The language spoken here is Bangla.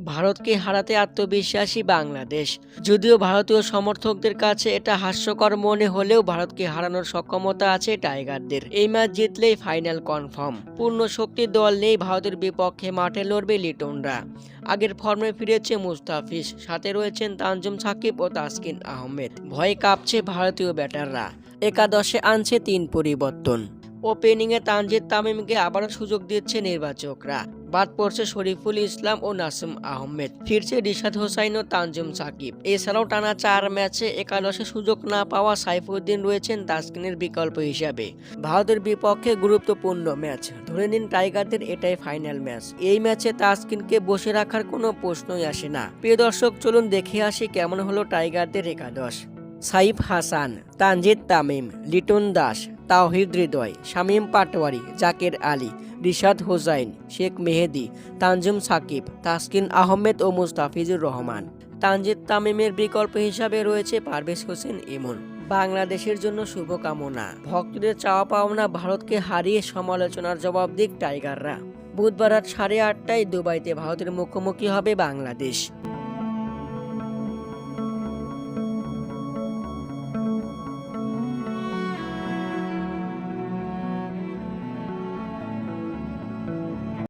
ভারতকে হারাতে আত্মবিশ্বাসী বাংলাদেশ। যদিও ভারতীয় সমর্থকদের কাছে এটা হাস্যকর মনে হলেও ভারতকে হারানোর সক্ষমতা আছে টাইগারদের। এই ম্যাচ জিতলেই ফাইনাল কনফার্ম। পূর্ণ শক্তির দল নেই ভারতের বিপক্ষে মাঠে লড়বে লিটনরা। আগের ফর্মে ফিরেছে মুস্তাফিজ, সাথে রয়েছেন তানজুম সাকিব ও তাসকিন আহমেদ। ভয়ে কাঁপছে ভারতীয় ব্যাটাররা। একাদশে আনছে তিন পরিবর্তন। ওপেনিংয়ে তানজিদ তামিমকে আবারও সুযোগ দিচ্ছে নির্বাচকরা। বাদ পড়ছে শরীফুল ইসলাম ও নাসিম আহমেদ। ফিরছে রিশাদ হোসাইন ও তানজুম সাকিব। এছাড়াও টানা চার ম্যাচে একাদশে সুযোগ না পাওয়া সাইফুদ্দিন রয়েছেন তাসকিনের বিকল্প হিসাবে। ভারতের বিপক্ষে গুরুত্বপূর্ণ ম্যাচ। ধরে নিন টাইগারদের এটাই ফাইনাল ম্যাচ। এই ম্যাচে তাসকিনকে বসে রাখার কোনো প্রশ্নই আসে না। প্রিয় দর্শক, চলুন দেখে আসি কেমন হলো টাইগারদের একাদশ। সাইফ হাসান, তানজিদ তামিম, লিটন দাস, তাওহিদ হৃদয়, শামীম পাটোয়ারি, জাকের আলী রিশাদ হোসাইন শেখ মেহেদি তানজুম সাকিব তাসকিন আহমেদ ও মুস্তাফিজুর রহমান তানজিদ তামিমের বিকল্প হিসাবে রয়েছে পারভেজ হোসেন ইমন। বাংলাদেশের জন্য শুভকামনা। ভক্তদের চাওয়া পাওনা ভারতকে হারিয়ে সমালোচনার জবাব দিক টাইগাররা। বুধবার রাত সাড়ে আটটায় দুবাইতে ভারতের মুখোমুখি হবে বাংলাদেশ।